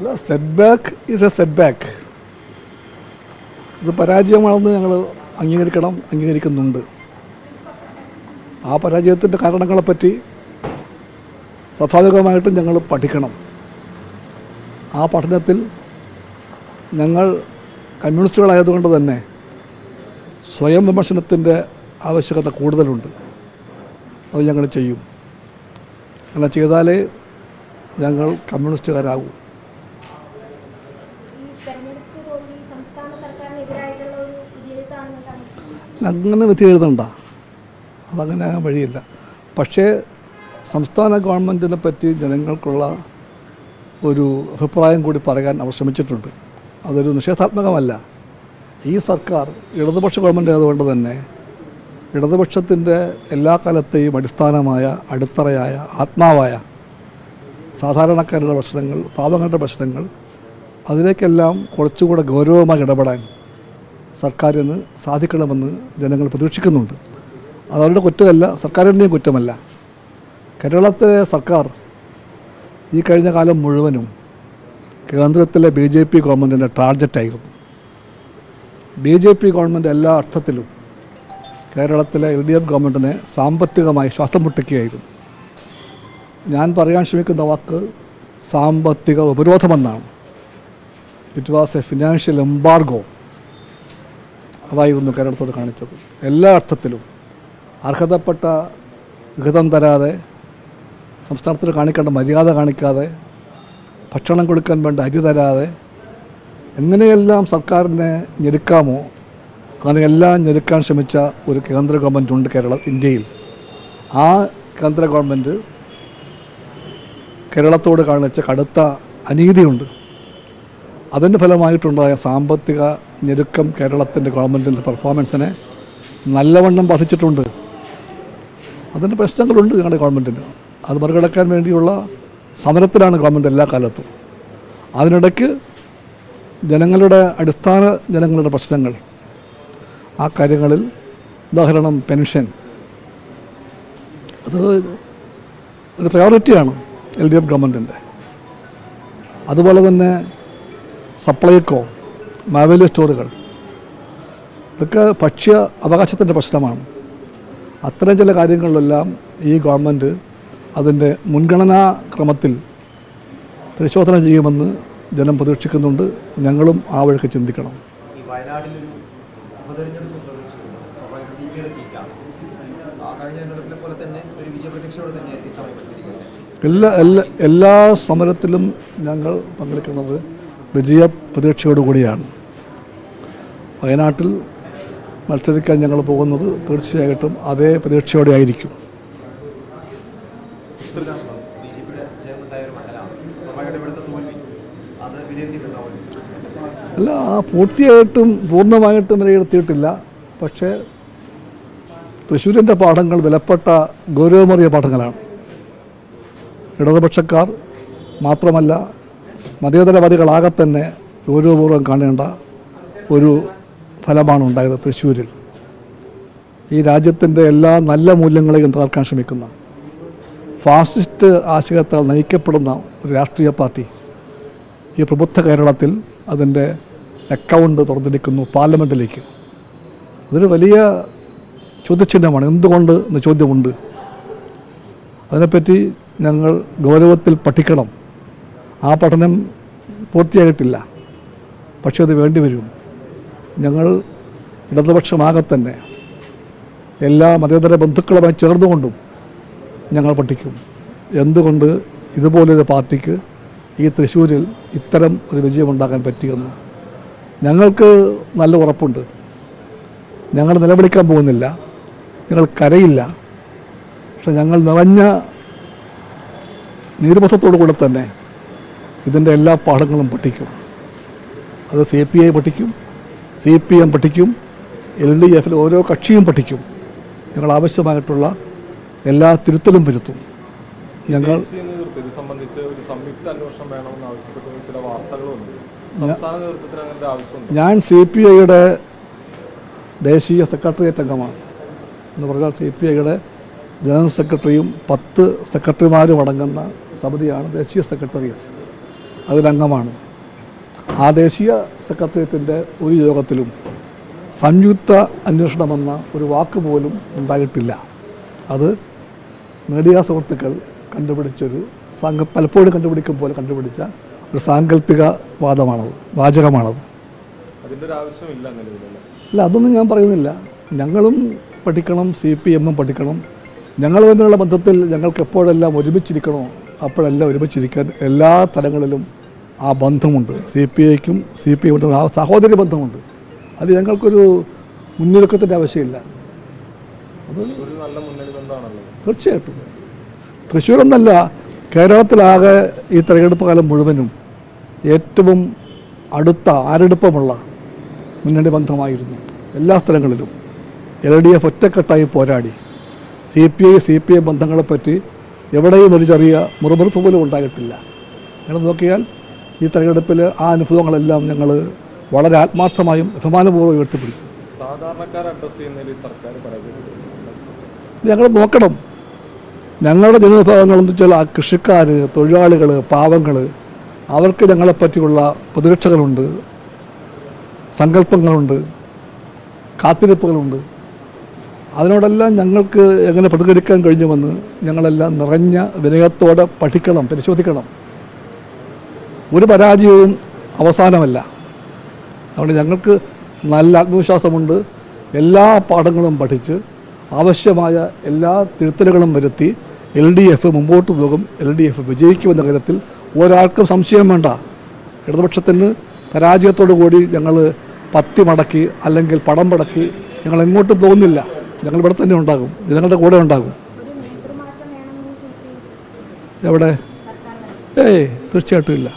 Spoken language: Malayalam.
അല്ല set back a set back ഇത് പരാജയമാണെന്ന് ഞങ്ങൾ അംഗീകരിക്കണം അംഗീകരിക്കുന്നുണ്ട്. ആ പരാജയത്തിന്റെ കാരണങ്ങളെപ്പറ്റി സ്വാഭാവികമായിട്ടും ഞങ്ങൾ പഠിക്കണം. ആ പഠനത്തിൽ ഞങ്ങൾ കമ്മ്യൂണിസ്റ്റുകളായതുകൊണ്ട് തന്നെ സ്വയം വിമർശനത്തിന്റെ ആവശ്യകത കൂടുതലുണ്ട്. അത് ഞങ്ങൾ ചെയ്യും. അങ്ങനെ ചെയ്താലേ ഞങ്ങൾ കമ്മ്യൂണിസ്റ്റുകാരാകൂ ഈ തെരഞ്ഞെടുപ്പ് തോൽവി സംസ്ഥാന സർക്കാരിനെതിരായിട്ടുള്ള ഒരു വിധിയെഴുത്താണെന്ന് താങ്കൾ അങ്ങനെ വിധി എഴുതണ്ട. അതങ്ങനെ ആകാൻ വഴിയില്ല. പക്ഷേ സംസ്ഥാന ഗവൺമെന്റിനെ പറ്റി ജനങ്ങൾക്കുള്ള ഒരു അഭിപ്രായം കൂടി പറയാൻ അവർ ശ്രമിച്ചിട്ടുണ്ട്. അതൊരു നിഷേധാത്മകമല്ല. ഈ സർക്കാർ ഇടതുപക്ഷ ഗവൺമെന്റ് ആയതുകൊണ്ട് തന്നെ ഇടതുപക്ഷത്തിന്റെ എല്ലാ കാലത്തെയും അടിസ്ഥാനമായ അടിത്തറയായ ആത്മാവായ സാധാരണക്കാരുടെ പ്രശ്നങ്ങൾ പാവങ്ങളുടെ പ്രശ്നങ്ങൾ അതിലേക്കെല്ലാം കുറച്ചുകൂടെ ഗൗരവമായി ഇടപെടാൻ സർക്കാരിന് സാധിക്കണമെന്ന് ജനങ്ങൾ പ്രതീക്ഷിക്കുന്നുണ്ട്. അതവരുടെ കുറ്റമല്ല സർക്കാരിന്റെയും കുറ്റമല്ല. കേരളത്തിലെ സർക്കാർ ഈ കഴിഞ്ഞ കാലം മുഴുവനും കേന്ദ്രത്തിലെ ബി ജെ പി ഗവൺമെന്റിന്റെ ടാർഗറ്റായിരുന്നു ബി ജെ പി ഗവൺമെന്റ് എല്ലാ അർത്ഥത്തിലും കേരളത്തിലെ എൽ ഡി എഫ് ഗവൺമെന്റിനെ സാമ്പത്തികമായി ശ്വാസം മുട്ടിക്കുകയായിരുന്നു. ഞാൻ പറയാൻ ശ്രമിക്കുന്ന വാക്ക് സാമ്പത്തിക ഉപരോധമെന്നാണ്. It was a financial embargo അതായിരുന്നു കേരളത്തോട് കാണിച്ചത്. എല്ലാ അർത്ഥത്തിലും അർഹതപ്പെട്ട വിഹിതം തരാതെ സംസ്ഥാനത്തിന് കാണിക്കേണ്ട മര്യാദ കാണിക്കാതെ ഭക്ഷണം കൊടുക്കാൻ വേണ്ട അരി തരാതെ എങ്ങനെയെല്ലാം സർക്കാരിനെ ഞെരുക്കാമോ അങ്ങനെയെല്ലാം ഞെരുക്കാൻ ശ്രമിച്ച ഒരു കേന്ദ്ര ഗവൺമെന്റ് ഉണ്ട് കേരള ഇന്ത്യയിൽ. ആ കേന്ദ്ര ഗവൺമെന്റ് കേരളത്തോട് കാണിച്ച കടുത്ത അനീതിയുണ്ട്. അതിന്റെ ഫലമായിട്ടുണ്ടായ സാമ്പത്തിക ഞെരുക്കം കേരളത്തിന്റെ ഗവൺമെന്റിന്റെ പെർഫോമൻസിനെ നല്ലവണ്ണം ബാധിച്ചിട്ടുണ്ട്. അതിന്റെ പ്രശ്നങ്ങളുണ്ട് ഞങ്ങളുടെ ഗവൺമെന്റിന് അത് മറികടക്കാൻ വേണ്ടിയുള്ള സമരത്തിലാണ് ഗവൺമെന്റ് എല്ലാ കാലത്തും. അതിനിടയ്ക്ക് ജനങ്ങളുടെ അടിസ്ഥാന ജനങ്ങളുടെ പ്രശ്നങ്ങൾ. ആ കാര്യങ്ങളിൽ ഉദാഹരണം പെൻഷൻ. അത് ഒരു പ്രയോറിറ്റിയാണ് എൽ ഡി എഫ് ഗവൺമെന്റിന്റെ അതുപോലെ തന്നെ സപ്ലൈകോ മാവേലി സ്റ്റോറുകൾ. ഇതൊക്കെ ഭക്ഷ്യ അവകാശത്തിന്റെ പ്രശ്നമാണ്. അത്തരം ചില കാര്യങ്ങളിലെല്ലാം ഈ ഗവൺമെന്റ് അതിന്റെ മുൻഗണനാ ക്രമത്തിൽ പരിശോധന ചെയ്യുമെന്ന് ജനം പ്രതീക്ഷിക്കുന്നുണ്ട്. ഞങ്ങളും ആ വഴിക്ക് ചിന്തിക്കണം. എല്ലാ എല്ലാ എല്ലാ സമരത്തിലും ഞങ്ങൾ പങ്കെടുക്കുന്നത് വിജയ പ്രതീക്ഷയോടുകൂടിയാണ് വയനാട്ടിൽ മത്സരിക്കാൻ ഞങ്ങൾ പോകുന്നത് തീർച്ചയായിട്ടും അതേ പ്രതീക്ഷയോടെ ആയിരിക്കും. അല്ല ആ പൂർത്തിയായിട്ടും പൂർണമായിട്ടും വിലയിരുത്തിയിട്ടില്ല. പക്ഷേ തൃശ്ശൂരിന്റെ പാഠങ്ങൾ വിലപ്പെട്ട ഗൗരവമേറിയ പാഠങ്ങളാണ്. ഇടതുപക്ഷക്കാർ മാത്രമല്ല മതേതരവാദികളാകെ തന്നെ ഗൗരവപൂർവം കാണേണ്ട ഒരു ഫലമാണ് ഉണ്ടായത് തൃശ്ശൂരിൽ. ഈ രാജ്യത്തിന്റെ എല്ലാ നല്ല മൂല്യങ്ങളെയും തകർക്കാൻ ശ്രമിക്കുന്ന ഫാസിസ്റ്റ് ആശയത്താൽ നയിക്കപ്പെടുന്ന ഒരു രാഷ്ട്രീയ പാർട്ടി ഈ പ്രബുദ്ധ കേരളത്തിൽ അതിന്റെ അക്കൗണ്ട് തുറന്നിരിക്കുന്നു പാർലമെന്റിലേക്ക്. അതൊരു വലിയ ചോദ്യചിഹ്നമാണ്. എന്തുകൊണ്ട് എന്ന ചോദ്യമുണ്ട്. അതിനെപ്പറ്റി ഞങ്ങൾ ഗൗരവത്തിൽ പഠിക്കണം. ആ പഠനം പൂർത്തിയായിട്ടില്ല. പക്ഷേ അത് വേണ്ടി വരും. ഞങ്ങൾ ഇടതുപക്ഷമാകെ തന്നെ എല്ലാ മതേതര ബന്ധുക്കളുമായി ചേർന്നുകൊണ്ടും ഞങ്ങൾ പഠിക്കും. എന്തുകൊണ്ട് ഇതുപോലൊരു പാർട്ടിക്ക് ഈ തൃശ്ശൂരിൽ ഇത്തരം ഒരു വിജയമുണ്ടാക്കാൻ പറ്റിയെന്ന്? ഞങ്ങൾക്ക് നല്ല ഉറപ്പുണ്ട്. ഞങ്ങൾ നിലവിളിക്കാൻ പോകുന്നില്ല. ഞങ്ങൾ കരയില്ല. പക്ഷെ ഞങ്ങൾ നിറഞ്ഞ നീർബോധത്തോടു കൂടെ തന്നെ ഇതിന്റെ എല്ലാ പാഠങ്ങളും പഠിക്കും. അത് സി പി ഐ പഠിക്കും സി പി എം പഠിക്കും എൽ ഡി എഫിൽ ഓരോ കക്ഷിയും പഠിക്കും. ഞങ്ങൾ ആവശ്യമായിട്ടുള്ള എല്ലാ തിരുത്തലും വരുത്തും. ഞങ്ങൾ ഞാൻ സി പി ഐയുടെ ദേശീയ സെക്രട്ടേറിയറ്റ് അംഗമാണ്. എന്ന് പറഞ്ഞാൽ സി പി ഐയുടെ ജനറൽ സെക്രട്ടറിയും പത്ത് സെക്രട്ടറിമാരും അടങ്ങുന്ന സമിതിയാണ് ദേശീയ സെക്രട്ടേറിയറ്റ്. അതിലംഗമാണ് ആ ദേശീയ സെക്രട്ടേറിയറ്റിന്റെ ഒരു യോഗത്തിലും സംയുക്ത അന്വേഷണമെന്ന ഒരു വാക്ക് പോലും ഉണ്ടായിട്ടില്ല. അത് മീഡിയ സുഹൃത്തുക്കൾ കണ്ടുപിടിച്ചൊരു സാങ്ക പലപ്പോഴും കണ്ടുപിടിക്കും പോലെ കണ്ടുപിടിച്ച ഒരു സാങ്കല്പിക വാദമാണത് വാചകമാണത് അല്ല അതൊന്നും ഞാൻ പറയുന്നില്ല. ഞങ്ങളും പഠിക്കണം സി പി എമ്മും പഠിക്കണം. ഞങ്ങൾ തമ്മിലുള്ള ബന്ധത്തിൽ ഞങ്ങൾക്ക് എപ്പോഴെല്ലാം ഒരുമിച്ചിരിക്കണോ അപ്പോഴെല്ലാം ഒരുമിച്ചിരിക്കാൻ എല്ലാ തലങ്ങളിലും ആ ബന്ധമുണ്ട്. സി പി ഐക്കും സി പി എമ്മിനും ആ സഹോദരി ബന്ധമുണ്ട്. അത് ഞങ്ങൾക്കൊരു മുന്നൊരുക്കത്തിന്റെ ആവശ്യമില്ല. അത് തീർച്ചയായിട്ടും. തൃശ്ശൂർ എന്നല്ല കേരളത്തിലാകെ ഈ തെരഞ്ഞെടുപ്പ് കാലം മുഴുവനും ഏറ്റവും അടുത്ത ആരെടുപ്പമുള്ള മുന്നണി ബന്ധമായിരുന്നു. എല്ലാ സ്ഥലങ്ങളിലും. എൽ ഡി എഫ് ഒറ്റക്കെട്ടായി പോരാടി. C P I C P I ബന്ധങ്ങളെപ്പറ്റി എവിടെയും ഒരു ചെറിയ മുറുമുറുപ്പ് പോലും ഉണ്ടായിട്ടില്ല. അങ്ങനെ നോക്കിയാൽ ഈ തെരഞ്ഞെടുപ്പിൽ ആ അനുഭവങ്ങളെല്ലാം ഞങ്ങൾ വളരെ ആത്മാർത്ഥമായും അഭിമാനപൂർവം ഉയർത്തിപ്പിടിക്കും. ഞങ്ങൾ നോക്കണം. ഞങ്ങളുടെ ജനവിഭാഗങ്ങൾ എന്ന് വെച്ചാൽ ആ കൃഷിക്കാർ തൊഴിലാളികൾ പാവങ്ങൾ അവർക്ക് ഞങ്ങളെപ്പറ്റിയുള്ള പ്രതിരക്ഷകളുണ്ട് സങ്കല്പങ്ങളുണ്ട് കാത്തിരിപ്പുകളുണ്ട്. അതിനോടെല്ലാം ഞങ്ങൾക്ക് എങ്ങനെ പ്രതികരിക്കാൻ കഴിഞ്ഞുവെന്ന് ഞങ്ങളെല്ലാം നിറഞ്ഞ വിനയത്തോടെ പഠിക്കണം പരിശോധിക്കണം. ഒരു പരാജയവും അവസാനമല്ല. അതുകൊണ്ട് ഞങ്ങൾക്ക് നല്ല ആത്മവിശ്വാസമുണ്ട്. എല്ലാ പാഠങ്ങളും പഠിച്ച് ആവശ്യമായ എല്ലാ തിരുത്തലുകളും വരുത്തി എൽ ഡി എഫ് മുമ്പോട്ട് പോകും. എൽ ഡി എഫ് വിജയിക്കുമെന്ന കാര്യത്തിൽ ഒരാൾക്കും സംശയം വേണ്ട. ഇടതുപക്ഷത്തിന് പരാജയത്തോടു കൂടി ഞങ്ങൾ പത്തി മടക്കി അല്ലെങ്കിൽ പടം മടക്കി ഞങ്ങൾ എങ്ങോട്ടും പോകുന്നില്ല. ഞങ്ങൾ ഇവിടെ തന്നെ ഉണ്ടാകും. ജനങ്ങളുടെ കൂടെ ഉണ്ടാകും. എവിടെ? ഏയ് തീർച്ചയായിട്ടും ഇല്ല.